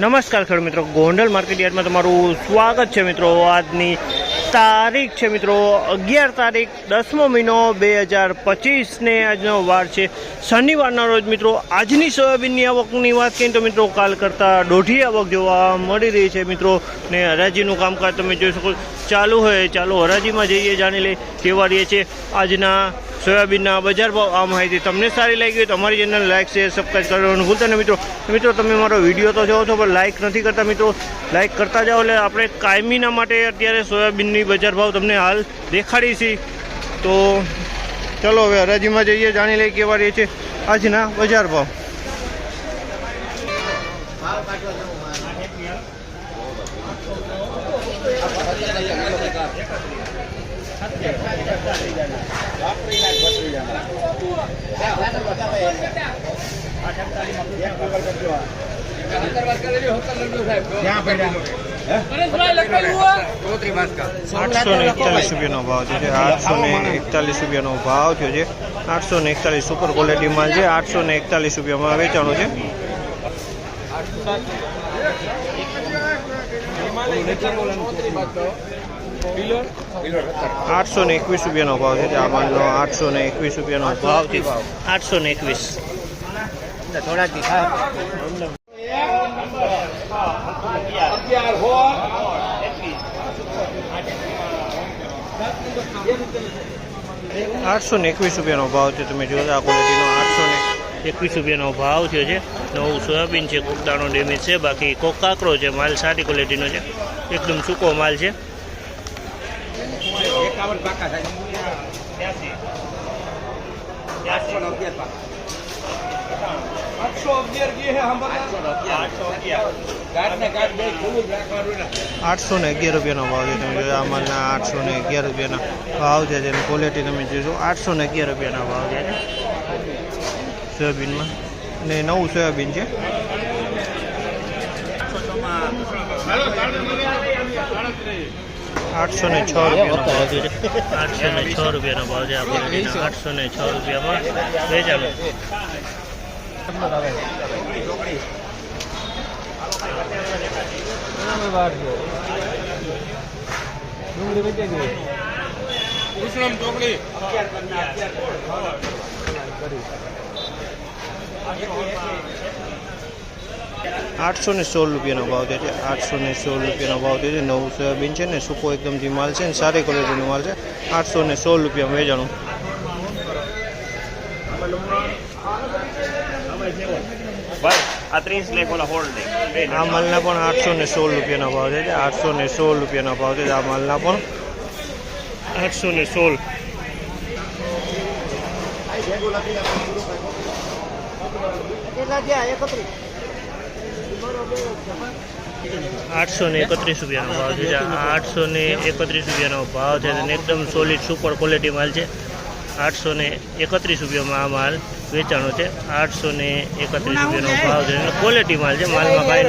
નમસ્કાર ખેડૂત મિત્રો. ગોંડલ માર્કેટ યાર્ડમાં તમારું સ્વાગત છે મિત્રો. આજની તારીખ છે મિત્રો. અગિયાર તારીખ, દસમો મહિનો બે હજાર પચીસને આજનો વાર છે. શનિવારના રોજ મિત્રો, આજની સોયાબીનની આવકની વાત કરીએ તો મિત્રો, કાલ કરતાં દોઢી આવક જોવા મળી રહી છે મિત્રો. ને હરાજીનું કામકાજ તમે જોઈ શકો. ચાલુ હોય, ચાલો હરાજીમાં જઈએ, જાણી લઈએ. કેવા રહીએ છે આજના સોયાબીનના બજાર ભાવ, આ માહિતી તમને સારી લાગી હોય તો અમારી ચેનલ લાઇક શેર સબસ્ક્રાઈબ કરવાનું ભૂલતા નહીં. મિત્રો મિત્રો, તમે મારો વીડિયો તો જોવો છો, પણ લાઇક નથી કરતા, મિત્રો. લાઇક કરતા જાઓ એટલે આપણે કાયમીના માટે અત્યારે સોયાબીનની બજાર ભાવ તમને હાલ દેખાડીશી તો ચલો હવે હરાજીમાં જઈએ, જાણી લઈએ કેવા રહે છે આજના બજાર ભાવ. આઠસો ને એકતાલીસ રૂપિયાનો ભાવ છે આઠસો ને એકતાલીસ રૂપિયાનો ભાવ થયો છે. આઠસો ને એકતાલીસ સુપર ક્વોલિટી માલ છે આઠસો ને એકતાલીસ રૂપિયામાં વેચાણું છે. આઠસો ને એકવીસ રૂપિયાનો ભાવ છે. આ માલનો આઠસો ને એકવીસ રૂપિયાનો ભાવ છે. આઠસો ને એકવીસ. આઠસો ને એકવીસ રૂપિયાનો ભાવ છે. તમે જોયો આ ક્વોલિટીનો આઠસો ને એકવીસ રૂપિયાનો ભાવ થયો છે. નવું સોયાબીન છે કુકદાણો ડેમેજ છે બાકી કોક કાકરો છે માલ સારી ક્વોલિટીનો છે. એકદમ સૂકો માલ છે. આઠસો ને અગિયાર રૂપિયાનો ભાવ છે તમે જોયો આ આઠસો ને અગિયાર રૂપિયાના ભાવ છે જેની ક્વોલિટી તમે જોશો આઠસો ને અગિયાર રૂપિયાના ભાવ છે સોયાબીનમાં ને નવું સોયાબીન છે આઠસો ને છ રૂપિયાનો ભાવ છે. આઠસો ને છ રૂપિયાનો ભાવ છે આ ક્વોલિટીના આઠસો ને છ રૂપિયામાં. વેચાણું આઠસો ને સોળ રૂપિયાનો ભાવ છે. આઠસો ને સોળ રૂપિયાનો ભાવ છે. નવું સોયાબીન છે ને સૂકો એકદમથી માલ છે ને સારી ક્વોલિટીનો માલ છે. આઠસો ને સોળ રૂપિયામાં વેચાણું. આ માલના પણ આઠસો ને સોળ રૂપિયાના ભાવ છે. આઠસો ને સોળ રૂપિયાના ભાવ છે. આ માલના પણ આઠસો ને સોળ આઠસો ને એકત્રીસ રૂપિયાનો ભાવ છે. આઠસો ને એકત્રીસ રૂપિયાનો ભાવ છે. અને એકદમ સોલિડ સુપર ક્વોલિટી માલ છે. આઠસો ને એકત્રીસ રૂપિયામાં આ માલ વેચાણો છે. આઠસો ને એકત્રીસ રૂપિયાનો ભાવ છે. ક્વોલિટી માલ છે. માલમાં કાંઈ